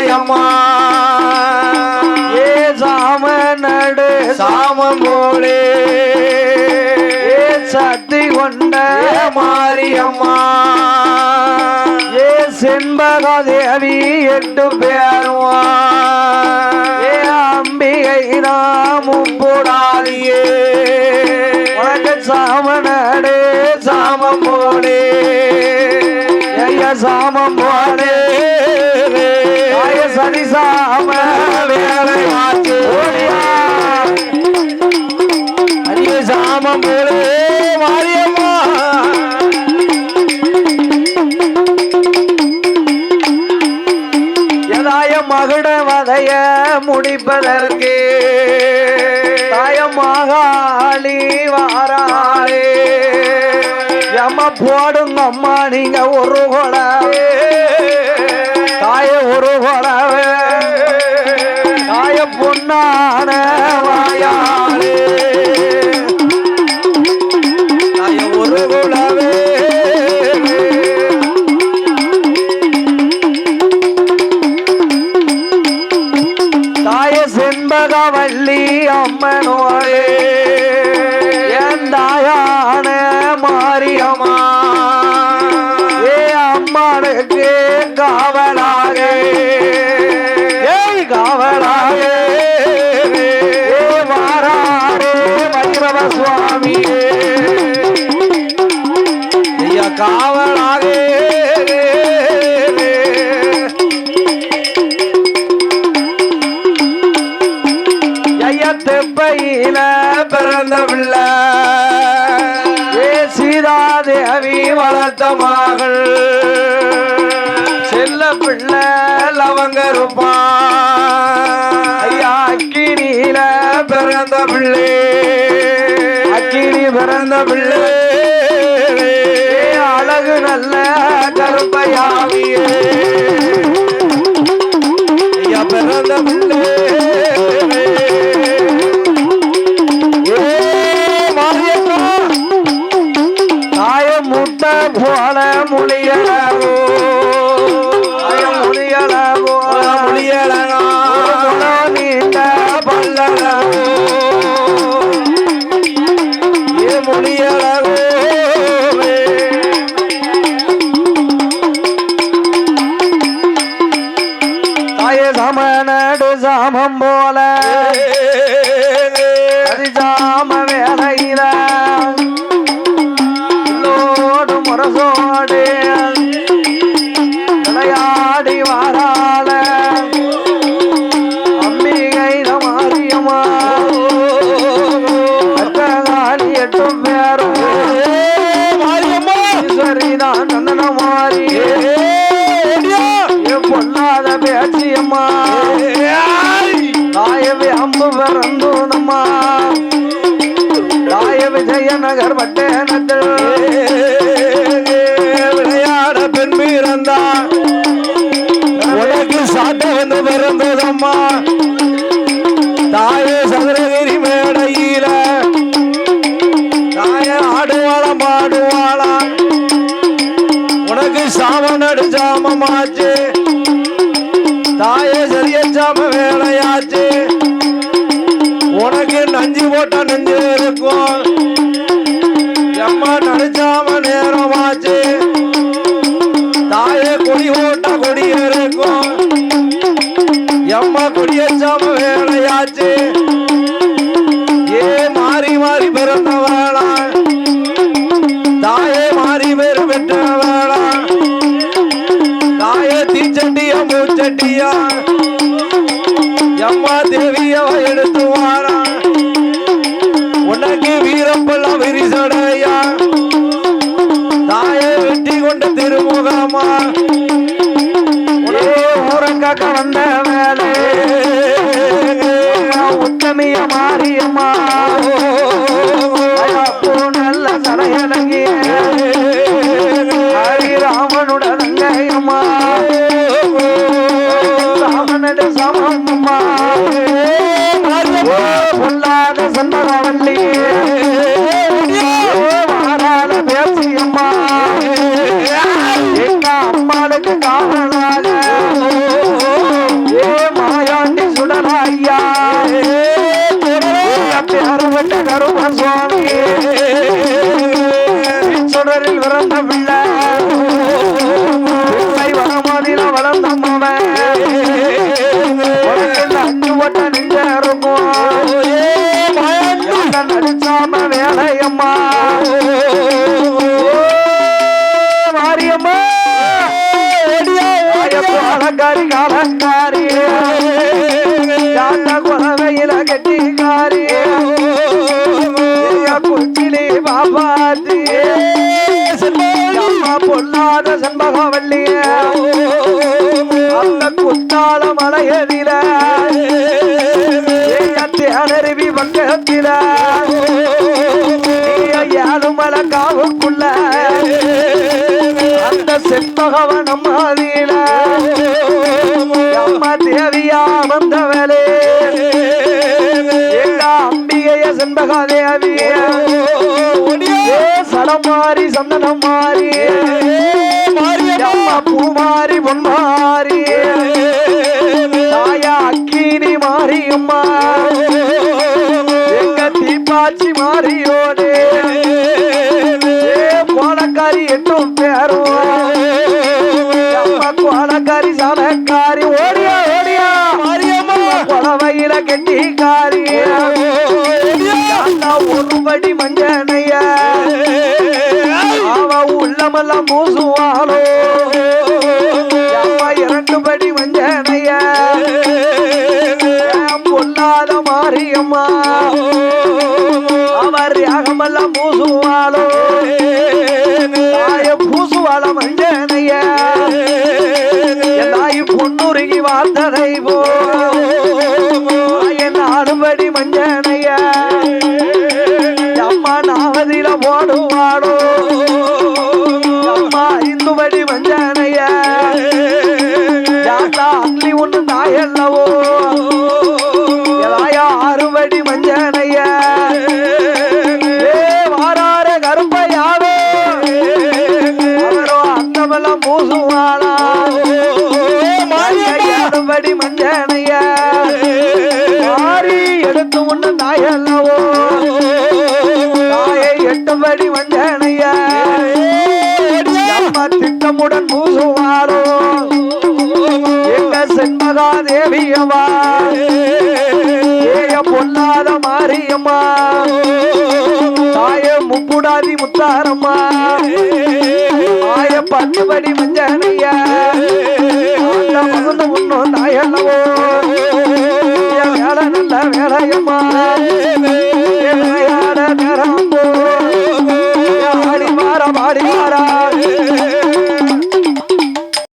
மாரியம்மா ஏ சாம நடு சாமம் போலே ஏ சக்தி கொண்ட மாரியம்மா. ஏ செண்பகதேவி எட்டு பேருவா ஏ அம்பிகை நாமும் போடாதியே. உனக்கு சாமனடே சாமம் போடே ஐய சாமம் ஆய சனி சாம வேலை அரிய சாமம் போலே மாரியம்மா. எதாய மகுட வதைய முடிப்பதற்கு தாயமாகாளி வாராளே. எம்ம போடுங்க அம்மா நீங்க ஒரு கொடவே தாய ஒரு கொடவே தாய பொன்னான வாயாளே தாய ஒரு குலவே தாய செண்பகவல்லி சுவாமியே. ஐயா காவலாக ஐயத்தெப்பையில பிறந்த பிள்ளை. ஏ சீதாதேவி வளர்த்த மகள். செல்ல பிள்ளை லவங்க ஐயா அக்கினியில பிறந்த பிள்ளை. பிறந்த பிள்ளை அழகு நல்ல கருப்பையாவியே ஐயா பிறந்த பிள்ளை ஏ மாரியம்மா தாய முட்டை போல முடியலனா நீண்ட பல்லலாகோ தாய விஜயநகர் போட்ட எம்மா நடிச்சாம நேரமாச்சு. தாயே கொடி போட்ட கொடி இருக்கும் எம்மா கொடியச்சாம உனக்கு வீரப்பெல்லாம் தொடரில் பிறந்த பிள்ளை. வனமாதில வளர்ந்த அஞ்சு வட்ட நெஞ்ச இருக்கும் நடிச்சாம வேலையம்மா? மாரியம்மா. அலங்காரி அலங்காரி குலவையில பொல்லாத செண்பகவல்லிய. அந்த குத்தால மலையதில அருவி வங்கத்தில ஏழு காவுக்குள்ள. அந்த செண்பகவனம் மாதில அம்மா தேவியா வந்தவளே. எங்க அம்பிகைய செண்பகாதேவியா. மாறி சந்தனம் மாறி. அம்மா பூ மாறி பொன் மாறி தாயா அக்கினி மாறி அம்மா எங்க தீப்பாச்சி மாறியோடு ஏ கோலக்காரி எல்லாம் பூசுவாளோ இரண்டு படி மஞ்சனைய பொல்லாத மாரியம்மா. அவர் யாகமெல்லாம் பூசுவாளோ தாய பூசுவாள மஞ்சனைய. தாய் பொன்னுருகி வாழ்ந்ததை போ அந்தமெல்லாம் பூசுவாளா ஆறுபடி மஞ்சனைய. மாறி எடுத்து ஒண்ணு நாயல்லவோ. நாயை எட்டும்படி மஞ்சனைய. அம்மா திட்டமுடன் பூசுவாரோ. எங்க செண்பகா தேவியம்மா ஏய பொல்லாத மாரியம்மா. தாய முப்புடாதி முத்தாரம்மா. தாய பத்துபடி